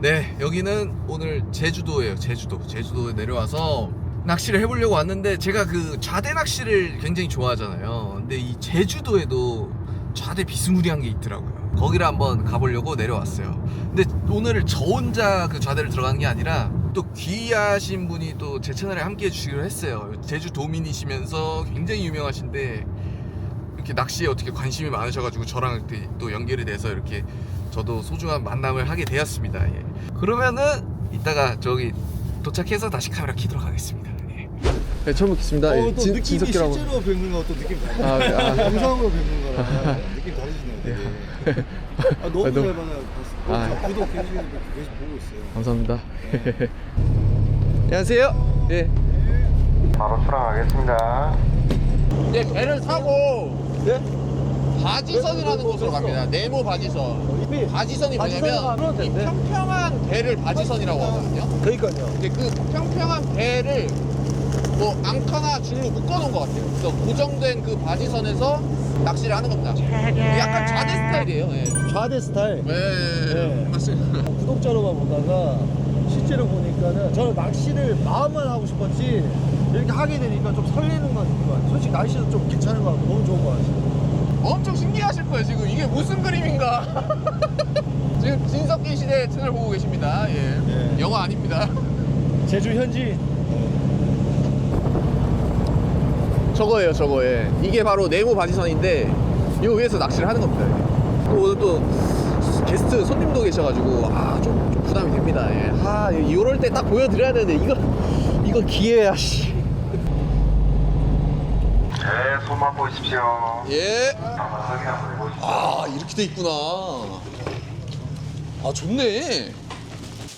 네, 여기는 오늘 제주도예요. 제주도. 제주도에 내려와서 낚시를 해보려고 왔는데 제가 그 좌대 낚시를 굉장히 좋아하잖아요. 근데 이 제주도에도 좌대 비스무리한 게 있더라고요. 거기를 한번 가보려고 내려왔어요. 근데 오늘 저 혼자 그 좌대를 들어간 게 아니라 또 귀하신 분이 또 제 채널에 함께 해주시기로 했어요. 제주 도민이시면서 굉장히 유명하신데 이렇게 낚시에 어떻게 관심이 많으셔가지고 저랑 또 연결이 돼서 이렇게 저도 소중한 만남을 하게 되었습니다. 예. 그러면은 이따가 저기 도착해서 다시 카메라 키도록 하겠습니다. 예. 네, 처음 뵙겠습니다. 어, 또 느낌이 실제로 뵙는 거또 느낌 달라요. 아, 네, 아. 영상으로 뵙는 거랑 느낌 다르시네요. 되게. 아, 너무 아, 너무- 잘. 봤어. 아. 구독 해주시는 거 계속 보고 있어요. 감사합니다. 안녕하세요. 예. 바로 출항하겠습니다. 이제 배를 타고 바지선이라는 곳으로 갑니다. 네모 바지선. 바지선이 뭐냐면 이 평평한 배를 바지선이라고 하거든요. 그러니까요. 근데 그 평평한 배를 뭐 앙카나 줄로 묶어놓은 것 같아요. 그래서 고정된 그 바지선에서 낚시를 하는 겁니다. 약간 좌대 스타일이에요. 예. 좌대 스타일. 네, 네. 맞습니다. 구독자로만 보다가 실제로 보니까는 저는 낚시를 마음만 하고 싶었지 이렇게 하게 되니까 좀 설레는 건 있는 것 같아요. 솔직히 날씨도 좀 괜찮은 것 같고 너무 거예요 지금 이게 무슨 그림인가 지금 진석기 시대 채널 보고 계십니다 예 예. 영화 아닙니다 제주 현지 저거예요 저거 예 이게 바로 네모 바지선인데 이 위에서 낚시를 하는 겁니다 이게. 또 오늘 또 게스트 손님도 계셔가지고 아좀 좀 부담이 됩니다 예. 아 이럴 때 딱 보여드려야 되는데 이거 이거 기회야 씨. 네, 손만 보십시오. 예. 한 한번. 아 이렇게 돼 있구나 아 좋네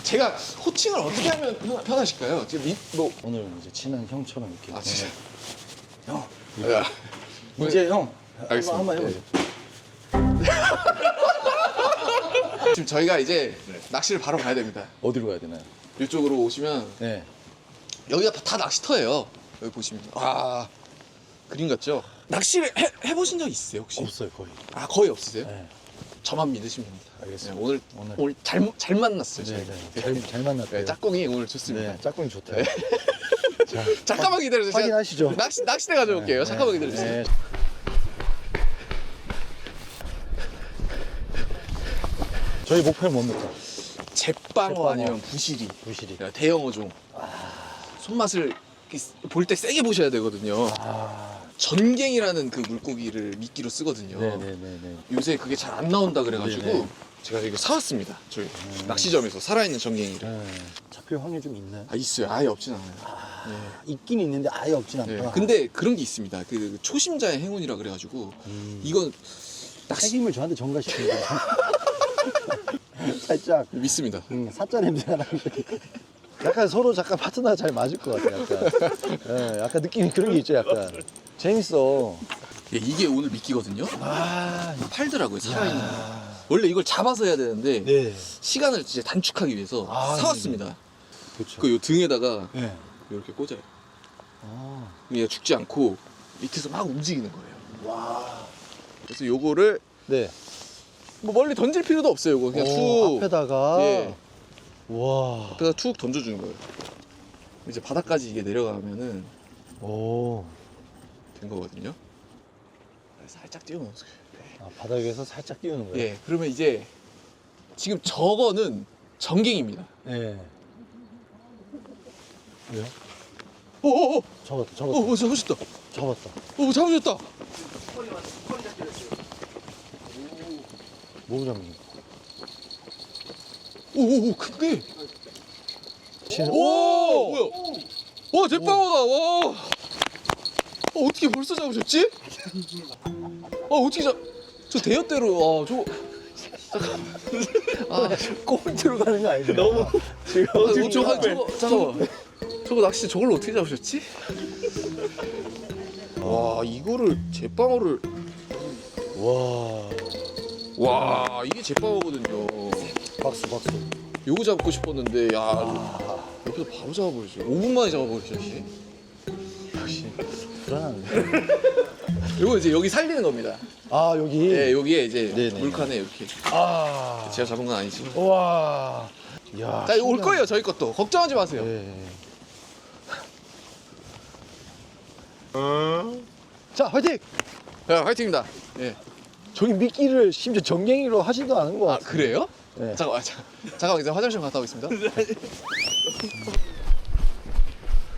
제가 호칭을 어떻게 하면 편- 편하실까요? 지금 미, 뭐 오늘 이제 친한 형처럼 이렇게 아, 진짜. 형 야, 이제 형 알겠습니다. 한번 해보세요. 지금 저희가 이제 낚시를 바로 가야 됩니다. 어디로 가야 되나요? 이쪽으로 오시면 네. 여기가 다, 다 낚시터예요. 여기 보시면 아 그림 같죠? 낚시를 해, 해보신 적 있으세요 혹시? 없어요 거의. 아 거의 없으세요? 네. 저만 믿으시면 됩니다. 알겠습니다. 네, 오늘 오늘. 오늘 잘 잘 만났어요. 네, 저희가. 네. 잘, 잘 만났대요. 네, 짝꿍이 오늘 좋습니다. 네, 짝꿍이 좋다. 네. 자, 잠깐만 기다려주세요. 확인하시죠. 낚시 낚시대 가져올게요. 잠깐만 기다려주세요. 네. 저희 목표는 뭡니까? 제빵어. 아니면 부시리. 부실이. 대형 어종. 손맛을 볼 때 세게 보셔야 되거든요. 아, 전갱이라는 그 물고기를 미끼로 쓰거든요. 네네네네. 요새 그게 잘 안 나온다 그래가지고 네네. 제가 이거 사왔습니다. 저희 낚시점에서 살아있는 전갱이를. 네. 잡힐 확률 좀 있나요? 아 있어요. 아예 없진 않아요. 있긴 있는데 아예 없진 않다. 네. 근데 그런 게 있습니다. 그 초심자의 행운이라 그래가지고 음. 이건 낚시 책임을 저한테 전가시키는 거 살짝 믿습니다. 음, 사짜 냄새가 나는데 약간 서로 잠깐 파트너가 잘 맞을 것 같아 약간 예, 약간 느낌이 그런 게 있죠 약간 재밌어 예, 이게 오늘 미끼거든요. 아 팔더라고요. 살아있는 거. 원래 이걸 잡아서 해야 되는데 네. 시간을 진짜 단축하기 위해서 아, 사왔습니다. 그렇죠 그 요 등에다가 네. 이렇게 꽂아요. 아, 얘가 죽지 않고 밑에서 막 움직이는 거예요. 그래서 요거를 네. 뭐 멀리 던질 필요도 없어요. 요거 그냥 오, 툭 앞에다가 예. 와. 앞에다 툭 던져주는 거예요. 이제 바닥까지 이게 내려가면은 오. 된 거거든요. 살짝 띄워놓으세요. 아, 바닥에서 살짝 띄우는 거예요. 예, 그러면 이제 지금 저거는 전갱입니다. 예. 왜요? 오오오, 잡았다, 잡았다, 오, 오, 잡으셨다. 잡았다. 오, 잡으셨다. 뭐 잡는 오, 오, 오, 큰데. 거? 오, 뭐야? 와, 대빵어다. 와. 어, 어떻게 벌써 잡으셨지? 아, 어떻게 잡? 저 대여대로. 아, 저. 아, 꽁 들어가는 거 아니죠? 너무 지금 어, 저거, 저거, 잠깐만. 저거 낚시 저걸로 어떻게 잡으셨지? 와, 이거를 제빵어를. 와. 와, 이게 제빵어거든요. 박수, 박수. 요거 잡고 싶었는데, 야, 옆에서 바로 잡아버리죠. 5분 만에 잡아버리죠, 씨. 역시 불안한데. 요거 이제 여기 살리는 겁니다. 아 여기. 네, 여기에 이제 네네. 물칸에 이렇게. 아. 제가 잡은 건 아니지만. 와. 야, 자, 이거 올 신기하네. 거예요, 저희 것도. 걱정하지 마세요. 예. 자, 화이팅! 자, 화이팅입니다. 예. 저기 미끼를 심지어 정갱이로 하지도 않은 것 아, 같아요. 그래요? 네. 잠깐만, 잠- 잠깐만, 이제 화장실 갔다 오겠습니다.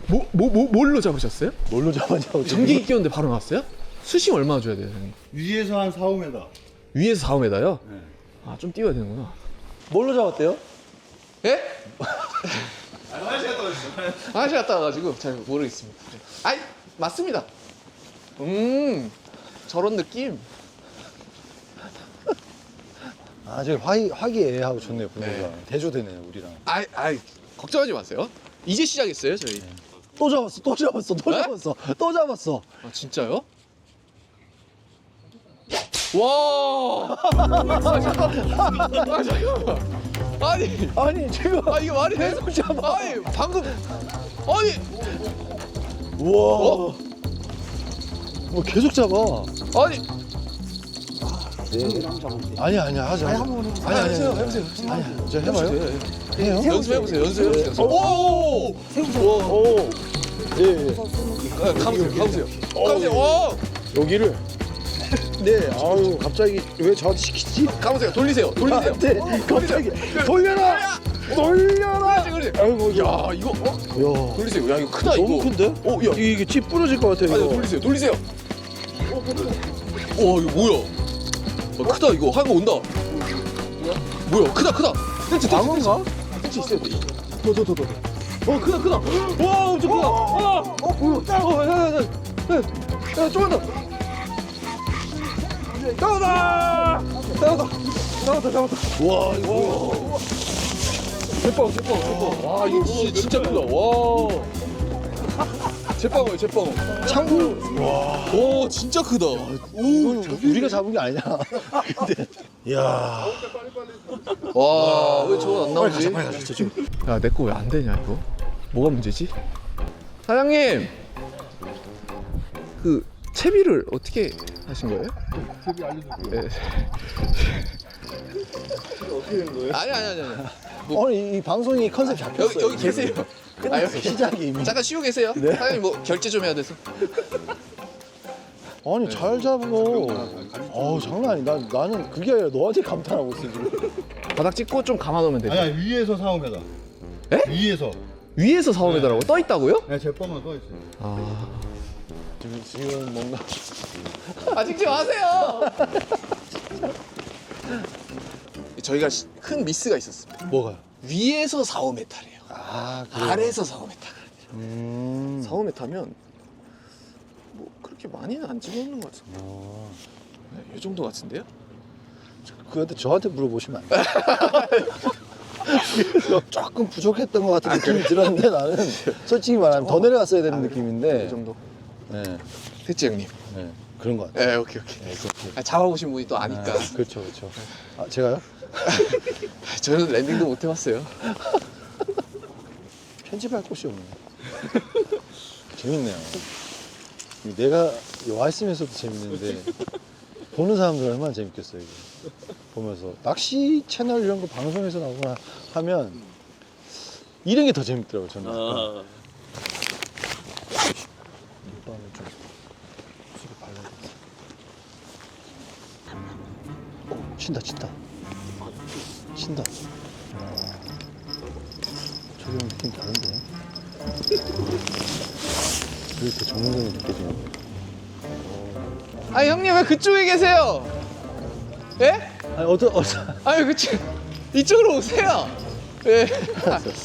뭐, 뭐, 뭐, 뭘로 잡으셨어요? 뭘로 잡았냐고. 전기 끼웠는데 바로 나왔어요? 수심 얼마나 줘야 돼요, 형님? 위에서 한 4, 5m. 위에서 4m요? 네. 아, 좀 띄워야 되는구나. 뭘로 잡았대요? 예? 화장실 갔다 와가지고 잘 모르겠습니다. 아이, 맞습니다. 음, 저런 느낌. 아, 저기 화기, 화기애애하고 좋네요, 분위기가. 네. 대조되네요, 우리랑. 아이, 아이, 걱정하지 마세요. 이제 시작했어요, 저희. 또 잡았어, 또 잡았어, 또 네? 잡았어, 또 잡았어. 아, 진짜요? 와! 아, 잠깐만. 아, 잠깐만. 아니, 아니, 지금. 아, 이게 말이 돼? 계속 잡아. 아니, 방금. 아니, 우와. 어? 뭐 계속 잡아. 아니. 아니, 아니야, 하자. 아니, 아니, 아니, 아니, 해보세요, 아니. 해보세요. 해보세요. 아니, 저 해봐요. 해요? 연습해보세요, 연습해보세요. 오! 오. 예, 예. 아, 가보세요, 가보세요. 가보세요, 오! 여기를. 네, 아유, 갑자기 왜 저한테 시키지? 가보세요, 돌리세요, 돌리세요. 나한테 갑자기 돌려라! 돌려라! 그렇지, 그렇지. 아이고, 야, 이거, 어? 야. 돌리세요. 야, 이거 크다, 너무 이거. 큰데? 어, 야. 이게 집 부러질 것 같아, 아니, 이거. 돌리세요, 돌리세요. 와, 이거 뭐야? 어, 크다, 이거. 한거 온다. 뭐야, 크다, 크다. 뜰지, 방어인가? 뜰지 있어야 돼. 더, 더, 더, 더. 어, 크다, 크다. 와, 엄청 크다. 와! 어, 뭐야? 어, 야, 야, 야, 야, 더. 나오다! 나오다! 나왔다, 나왔다. 와, 이거 뭐야? 제빵, 제빵, 제빵. 와, 이거 진짜, 진짜 크다. 와. 제빵어요, 제빵어. 창구. 오, 진짜 크다. 이건 우리가 잡은 게 아니냐. 근데, 이야. 와, 왜 저거 안 나오지? 가자, 빨리 가자, 저 지금. 야, 내 거 왜 안 되냐, 이거? 뭐가 문제지? 사장님! 그, 채비를 어떻게 하신 거예요? 채비 알려드릴게요. 네. 어떻게 된 거예요? 아니, 아니, 아니. 아니. 오늘 이, 이 방송이 컨셉 잡혔어요. 여기, 여기 계세요. 아, 여기 시작이 이미. 잠깐 쉬고 계세요. 네. 사장님 뭐 결제 좀 해야 돼서. 아니 잘 잡어. 어우 장난 아니. 나 나는 그게 아니라 너한테 감탄하고 있어 지금. 바닥 찍고 좀 감아 놓으면 돼요. 아니야, 위에서 4, 5m. 에? 위에서. 위에서 4, 5m라고 떠 있다고요? 네, 제빵만 떠 있어요. 아. 지금 지금 뭔가 아 찍지 마세요. 저희가 시- 큰 미스가 있었습니다. 뭐가요? 위에서 4, 5m래요. 아 아래에서 4, 5m. 음. 4, 5m면 뭐 그렇게 많이는 안 찍어놓는 것 같아요. 어. 네, 이 정도 같은데요? 그한테 저한테 물어보시면 안 돼. 그래서 조금 부족했던 것 같은 느낌이 들었는데 나는 솔직히 말하면 더 내려갔어야 되는 느낌인데. 이 정도. 네, 됐지 형님? 네 그런 것 같아요. 네 오케이 오케이. 네, 그렇게. 아, 잡아보신 분이 또 아니까. 아, 그렇죠, 그렇죠. 아 제가요? 저는 랜딩도 못 해봤어요. 편집할 곳이 없네. 재밌네요. 내가 와 있으면서도 재밌는데 보는 사람들 얼마나 재밌겠어요 이게. 보면서 낚시 채널 이런 거 방송에서 나오거나 하면 이런 게 더 재밌더라고요 저는. 약간. 립밤을 좀 수를 발라야 돼. 어, 친다 친다. 친다. 느낌 다른데? 그게 더 전문적으로 느껴지네. 아 형님 왜 그쪽에 계세요? 예? 아니, 어떠, 어떠. 아니 그쪽 이쪽으로 오세요. 예.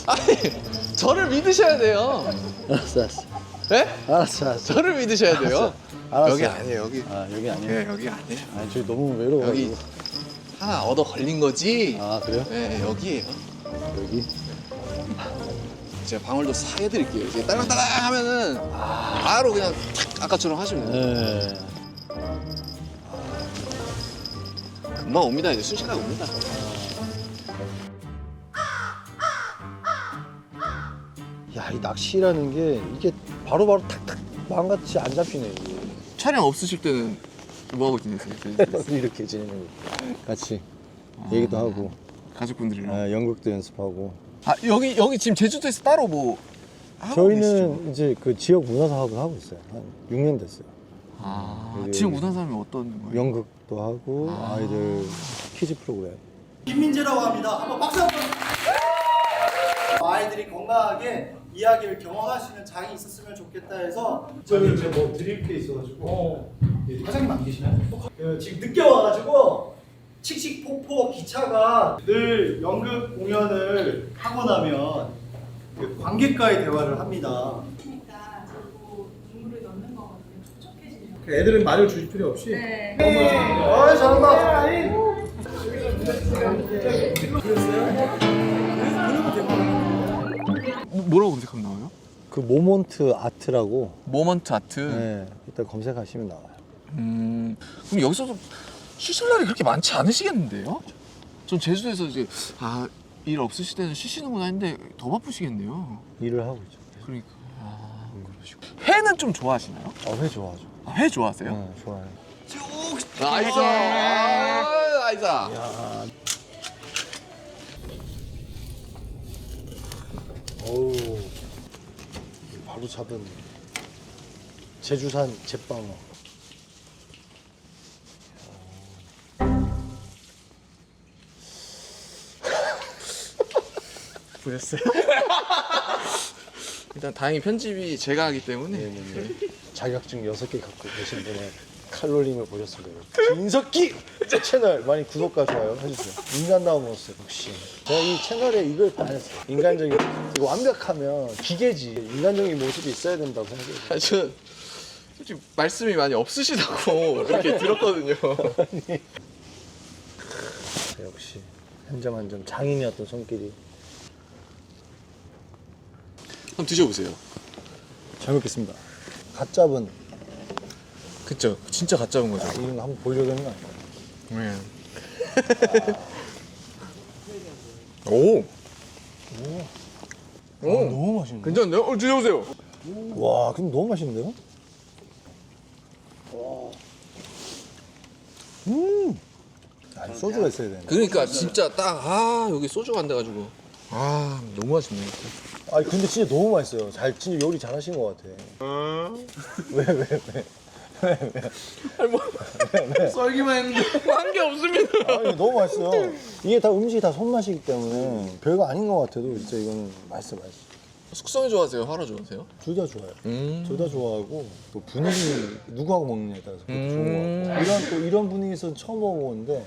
아니 저를 믿으셔야 돼요. 알았어, 알았어. 예? 알았어, 알았어. 저를 믿으셔야 돼요. 알았어. 여기 아니에요 여기. 아, 여기 아니에요? 예 여기 아니에요. 아니, 저기 너무 외로워. 여기 하나 얻어 걸린 거지. 아, 그래요? 예 여기에요. 여기? 제가 방울도 싹 해드릴게요. 이제 딸랑딸랑 하면은 바로 그냥 탁 아까처럼 하시면 돼요. 네. 금방 옵니다. 이제 순식간에 옵니다. 야, 이 낚시라는 게 이게 바로바로 탁탁 마음같이 안 잡히네, 이게. 촬영 없으실 때는 뭐 하고 지내세요? 이렇게 지내는 거. 같이 얘기도 하고, 가족분들이랑. 아, 연극도 연습하고. 아 여기 여기 지금 제주도에서 따로 뭐 하고 계시죠? 저희는 이제 그 지역 문화 사업을 하고 있어요. 한 6년 됐어요. 아 여기- 지금 문화 사람이 어떤 거예요? 연극도 하고 아. 아이들 퀴즈 프로그램. 김민재라고 합니다. 한번 박수 한번. 아이들이 건강하게 이야기를 경험할 수 있는 장이 있었으면 좋겠다 해서 저기 이제 뭐 드릴 게 있어가지고 예, 과장님 안 계시나요? 그 지금 늦게 와가지고 칙칙폭폭 기차가 늘 연극 공연을 하고 나면 그 관객과의 대화를 합니다. 그러니까 자꾸 인물을 넣는 거거든요. 촉촉해지죠. 애들은 말을 주실 필요 없이. 네. 아 잘한다. 뭐- 뭐라고 검색하면 나와요? 그 모먼트 아트라고 모먼트 아트. 네, 이따 검색하시면 나와요. 음 그럼 여기서도 쉬실 날이 그렇게 많지 않으시겠는데요? 전 제주도에서 이제 아 일 없으실 때는 쉬시는구나 했는데 더 바쁘시겠네요. 일을 하고 있죠. 그러니까 아 그러시고 회는 좀 좋아하시나요? 아, 회 좋아하죠. 아, 회 좋아하세요? 네, 좋아해요. 나이스 아, 나이스 어우, 바로 잡은 제주산 제빵어. 보셨어요? 일단 다행히 편집이 제가 하기 때문에 네네네. 자격증 6개 갖고 계신 분의 칼로링을 보셨습니다. 진석기 채널 많이 구독과 좋아요 해주세요. 인간다운 모습 역시. 제가 이 채널에 이걸 반했어요. 인간적인 이거 완벽하면 기계지. 인간적인 모습이 있어야 된다고 생각해요. 아, 저 솔직히 말씀이 많이 없으시다고 이렇게 들었거든요. 역시 한점 한 점 장인이었던 손길이. 한번 드셔보세요. 잘 먹겠습니다. 갓 잡은 그쵸? 진짜 갓 잡은 거죠. 이런 거 한번 보여줘야 되는 거 아니에요? 네. 오. 오. 아, 너무 맛있는데? 괜찮네요? 어, 드셔보세요. 와, 근데 너무 맛있는데요? 음. 아, 소주가 있어야 되네. 그러니까 진짜 딱 아 여기 소주가 안 돼가지고 아 너무 맛있네. 아, 근데 진짜 너무 맛있어요. 잘 진짜 요리 잘하신 것 같아. 왜, 왜, 왜? 아니 뭐 썰기만 했는데 한 게 없습니다. 아니, 너무 맛있어요. 이게 다 음식이 다 손맛이기 때문에 별거 아닌 것 같아도 진짜 이거는 맛있어, 맛있어. 숙성이 좋아하세요? 화로 좋아하세요? 둘 다 좋아요. 음. 둘다 좋아하고 또 분위기 누구하고 먹느냐에 따라서 그것도 음. 좋은 것 같고 이런 또 이런 분위기에서 처음 먹어보는데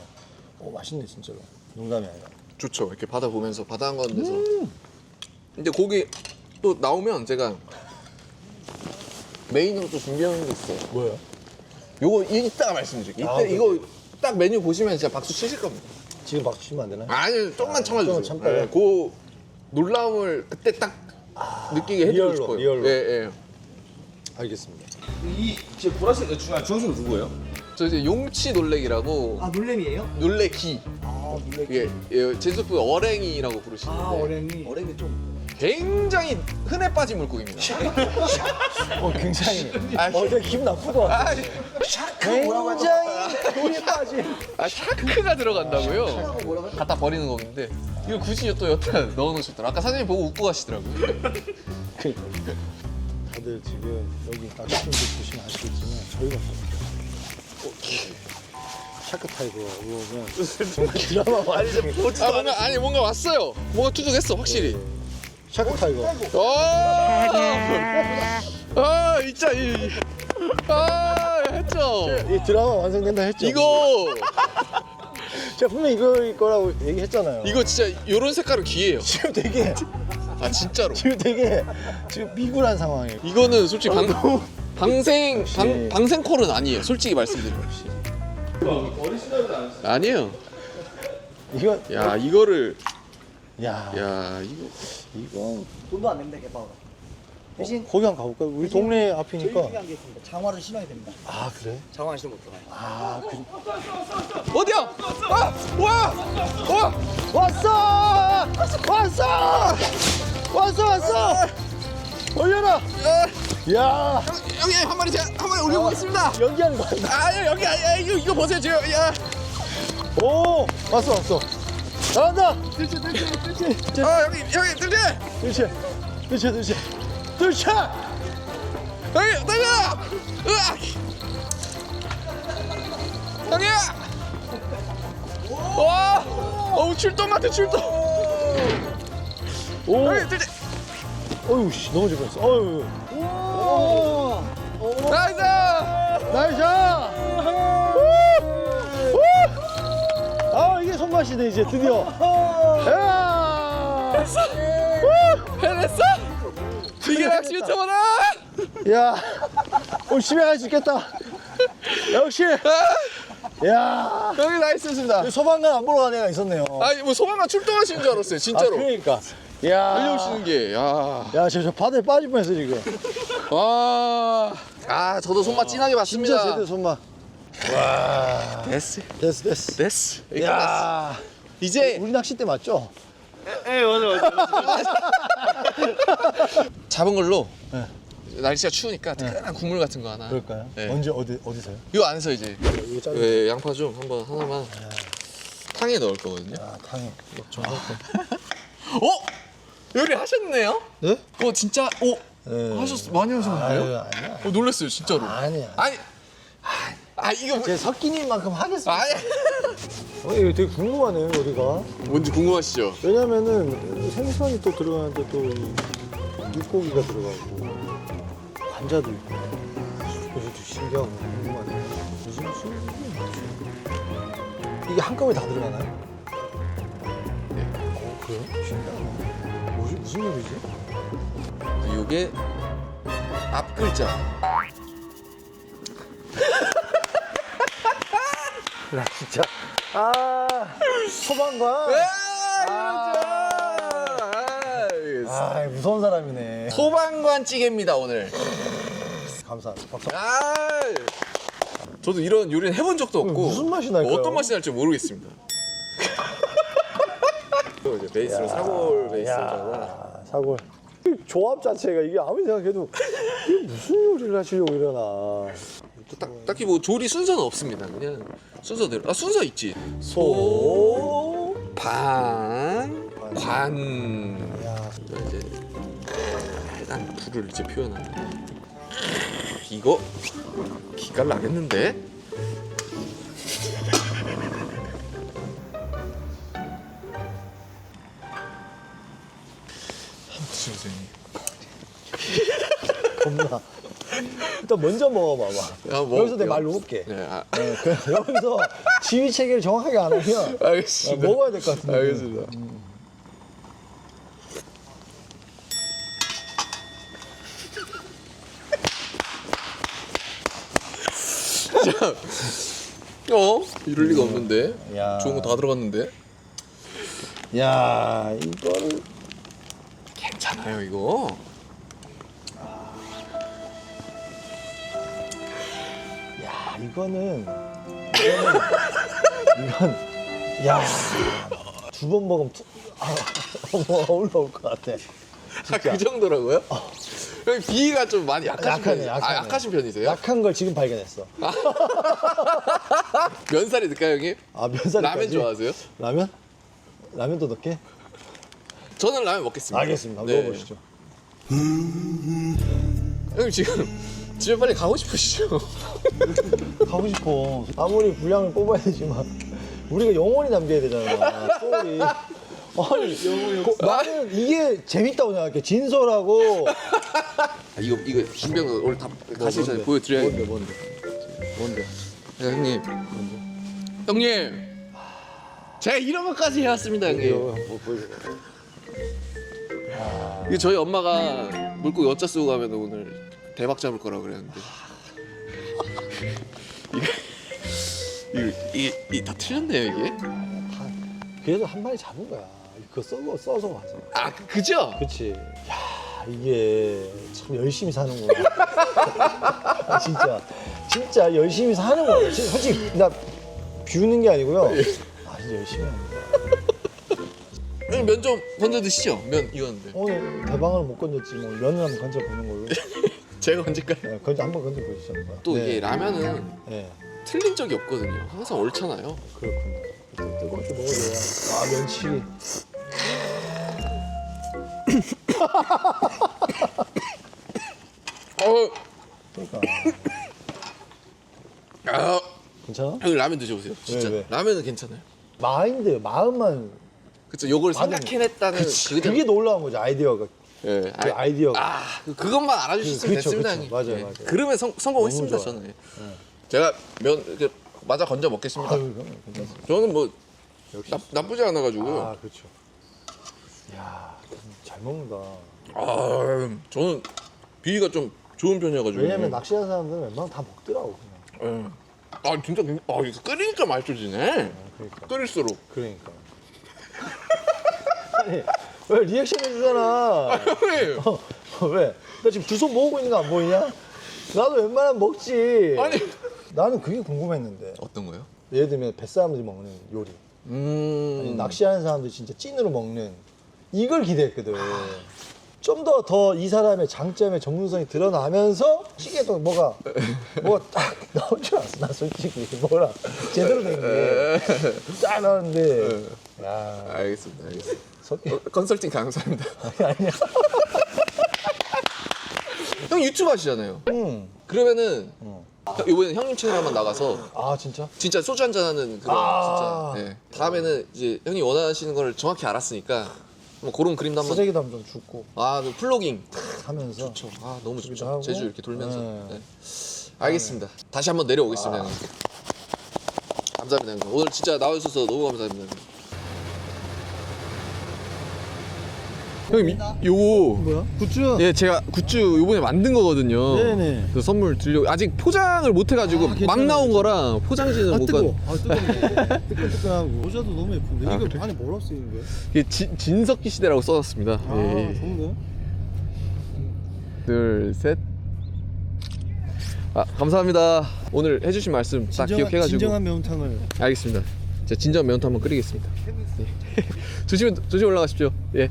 어 맛있네 진짜로 농담이 아니라 좋죠. 이렇게 바다 보면서 바다 한가운 데서. 근데 거기 또 나오면 제가 메인으로 또 준비하는 게 있어요. 뭐야? 요거 이따가 말씀드릴게요. 이때 아, 그래? 이거 딱 메뉴 보시면 진짜 박수 치실 겁니다. 지금 박수 치면 안 되나? 아니 조금만 참아주세요. 조금만. 네, 그 놀라움을 그때 딱 느끼게 해드리고 리얼로, 싶어요. 리얼로. 예, 예. 알겠습니다. 이 지금 보라색 중앙 중앙선 누구예요? 저 이제 용치 놀래기라고 아 놀래미예요? 놀래기. 아 놀래. 이게 예, 제주도 어랭이라고 부르시는데 아 어랭이. 어랭이 좀 굉장히 흔해 빠진 물고기입니다. 어 굉장히 아, 어 되게 기분 나쁠 것 같아. 아, 굉장히 돈이 빠진. 아 샤크가 들어간다고요? 갖다 버리는 거긴데 이거 굳이 또 여기다 넣어놓으셨더라. 아까 사장님 보고 웃고 가시더라고요. 그러니까 다들 지금 여기 낚시꾼들 보시면 아시겠지만 저희가 어, 샤크 타이거 오면 정말 드라마 많이 아 뭔가 아니 뭔가 왔어요. 뭔가 투둑했어 확실히. 샤크 타이거. 아, 아 진짜 이, 아 했죠. 이 드라마 완성된다 했죠. 이거 제가 분명 이거일 거라고 얘기했잖아요. 이거 진짜 요런 색깔은 귀해요. 지금 되게 아 진짜로. 지금 되게 지금 미굴한 상황이에요. 이거는 솔직히 방, 방생 역시. 방, 방생콜은 아니에요. 솔직히 말씀드리면. 아니에요. 이거 야 이거를 야, 야 이거 이건 돈도 안 냅니다 개밥. 대신 거기 한번 가볼까요? 우리 동네 제일 앞이니까. 중요한 게 있습니다. 장화를 신어야 됩니다. 아 그래? 장화 안 신으면 못 들어가요. 아 그. 어디야? 아 와! 와! 왔어! 왔어! 왔어 왔어! 올려라! 야 여기 한 마리 제가 한 마리 올려보겠습니다. 연기하는 거 아니야? 아 여기 아, 야, 이거 이거 보세요 지금 야. 오 왔어 왔어. 나간다! 들치 들치 들치 들치 아 형님 형님 들려 들치 들치 들치 들치 형님 들려 으악! 형님! 와! 어우 출동 같아 출동! 오! 형님 들려 어휴 씨 넘어질 뻔했어. 어휴. 나이스! 나이스 아 손맛이네 이제 드디어 야 해냈어 이게 낚시 유튜버다 야, 오늘 집에 갈수 있겠다. 역시. 야, 형님 나이스였습니다 소방관 안 보러 간 애가 있었네요. 아니 뭐 소방관 출동하시는 줄 알았어요 아, 진짜로 그러니까. 야, 달려오시는 게야 야, 저, 저 바다에 빠질 뻔했어 지금. 와. 아, 저도 손맛 진하게 봤습니다. 진짜 제대로 손맛. 됐어. 됐어, 됐어. 됐어. 야, 이제 우리 낚싯대 맞죠? 잡은 걸로 네. 날씨가 추우니까 뜨끈한 국물 같은 거 하나. 그럴까요? 네. 언제 어디 어디서요? 이거 안에서 이제 이거. 네, 양파 좀 한번 하나만 탕에 넣을 거거든요. 아, 당해. 좀 어? 요리 하셨네요? 네? 어 진짜 어 네. 하셨 많이 하셨는데요? 아유, 아니야. 어 놀랐어요 진짜로. 아니야. 아니 아, 이거 뭐- 제 석기님 만큼 하겠습니다. 아니 어, 이거 되게 궁금하네요, 우리가. 뭔지 궁금하시죠? 왜냐면은 생선이 또 들어가는데 또 육고기가 들어가고 관자도 있고 그래서 좀 신기하고 궁금하네 무슨 무슨 뭐지? 이게 한꺼번에 다 들어가나요? 네. 어 그래요? 신기하네 뭐지? 무슨 요리지? 요게 앞 글자. 나 진짜 아 소방관 아, 아 무서운 사람이네 소방관 찌개입니다 오늘. 감사합니다 박수 아, 저도 이런 요리는 해본 적도 없고 무슨 맛이 날까요? 어떤 맛이 날지 모르겠습니다. 또 이제 베이스로 사골 베이스잖아. 야, 사골. 이 조합 자체가 이게 아무리 생각해도 이게 무슨 요리를 하시려고 이러나. 또 딱, 딱히 뭐 조리 순서는 없습니다. 그냥 순서대로. 아 순서 있지. 소. 방, 관. 야, 이제 일단 불을 이제 표현하는. 이거 기깔 나겠는데? 일단 먼저 먹어봐봐. 야, 뭐, 여기서 내 야. 말 놓을게. 네, 아, 네, 그, 여기서 지휘 체계를 정확하게 안 하면 알겠습니다. 야, 먹어야 될 것 같은데. 알겠습니다. 자, 어? 이럴 리가 없는데. 야. 좋은 거 다 들어갔는데. 야, 이거를 괜찮아요, 이거. 이거는 이거는 이건 야, 두 번 먹으면 투, 아, 뭐 올라올 것 같아. 아, 그 정도라고요? 형님 비위가 좀 많이 약하신 약하네, 편이세요? 약하네. 아, 약하신 편이세요? 약한 걸 지금 발견했어. 면살이 넣을까요, 형님? 아, 면사리 라면 좋아하세요? 라면? 라면도 넣게? 저는 라면 먹겠습니다. 알겠습니다. 한번 네. 먹어보시죠. 형님 지금 집에 빨리 가고 싶으시죠? 가고 싶어. 아무리 분량을 뽑아야 되지만 우리가 영원히 남겨야 되잖아. 소리. 아니, 고- 나는 이게 재밌다고 생각해. 진솔하고. 아, 이거 이거 거 오늘 다 가시기 전에 보여드려야겠네. 뭔데? 뭔데? 야, 형님. 형님. 제가 이런 것까지 해왔습니다, 형님. 뭐 보여줘. 이거 저희 엄마가 물고기 어짜 쓰고 가면 오늘 대박 잡을 거라고 그랬는데. 이거 이게, 이게 다 틀렸네요, 이게. 그래도 한 마리 잡은 거야. 그거 써서 써서 와서. 아, 그- 그죠? 그치. 야, 이게 참 열심히 사는구나. 아, 진짜. 진짜 열심히 사는 거야. 솔직히 나 비우는 게 아니고요. 아, 진짜 열심히 하는 거야. 면 좀 건져 드시죠. 면 익었는데. 오늘 대방을 못 건졌지 뭐 면을 한번 건져보는 걸로. 제가 건질까요? 네, 건져 한번 건져 보시죠. 한번. 또 네. 이게 라면은 네, 틀린 적이 없거든요. 항상 옳잖아요. 그렇군요. 먹어야 돼. 아 면치. 어, 그러니까 아, 괜찮아? 형님 라면 드셔보세요. 진짜 왜, 왜? 라면은 괜찮아요. 마인드 마음만 그쵸 요걸. 생각해냈다는 그치, 그게, 그게 놀라운 거지 아이디어가 예, 그 아, 아이디어가 아 그- 그것만 알아주셨으면 그쵸, 됐습니다. 그쵸. 형님. 맞아요, 예. 맞아요. 그러면 성, 성공했습니다 너무 좋아요. 저는. 예. 제가 면 이렇게 맞아 건져 먹겠습니다. 아유 그럼 괜찮습니다. 저는 뭐 역시 나, 나쁘지 않아가지고요. 아 그렇죠. 이야 잘 먹는다. 아, 저는 비위가 좀 좋은 편이어가지고. 왜냐면 낚시하는 사람들은 웬만하면 다 먹더라고 그냥. 예. 아 진짜 굉- 아 이거 끓이니까 맛있어지네. 아, 그러니까. 끓일수록. 그러니까. 아니 왜 리액션 해주잖아. 형님. 어, 왜? 나 지금 두 손 모으고 있는 거 안 보이냐? 나도 웬만하면 먹지. 아니. 나는 그게 궁금했는데. 어떤 거요? 예를 들면 뱃사람들이 먹는 요리. 음. 아니, 낚시하는 사람들이 진짜 찐으로 먹는 이걸 기대했거든. 좀 더 더 이 사람의 장점의 전문성이 드러나면서 찌개도 뭐가 뭐가 딱 나올 줄 알았어. 나 솔직히 뭐라 제대로 된게 딱 나왔는데 야 알겠습니다. 알겠습니다. 어, 컨설팅 감사합니다. 아니야. 형 유튜브 하시잖아요. 응. 그러면은 어. 형, 이번에 형님 채널 한번 나가서 아 진짜? 진짜 소주 한잔 하는 그런 아. 진짜. 예. 다음에는 이제 형님 원하시는 걸 정확히 알았으니까 뭐 그런 그림도 한번. 쓰레기도 한번 줍고 아, 그 플로깅. 하면서 좋죠. 아, 너무 좋죠. 하고. 제주 이렇게 돌면서. 네. 네. 알겠습니다. 다시 한번 내려오겠습니다, 아. 형님. 감사합니다, 형님. 오늘 진짜 나와주셔서 너무 감사합니다. 형님. 형님, 이- 요거 뭐야? 굿즈? 예, 제가 굿즈 요번에 만든 거거든요. 네네. 그 선물 드리려고 아직 포장을 못 해가지고 아, 막 괜찮아요, 나온 거라 포장지는 아 못 뜨거. 가. 아 뜨겁네. 뜨끈뜨끈하고. 모자도 너무 예쁜데. 아, 이거 그래? 안에 뭐라고 쓰이는 거야? 이게 진, 진석기 시대라고 써놨습니다. 아 예, 예. 좋은데? 둘, 셋. 아, 감사합니다. 오늘 해주신 말씀 딱 기억해가지고. 진정한 매운탕을. 알겠습니다. 제가 진정 매운탕 한번 끓이겠습니다. 예. 조심히 조심 올라가십시오. 예.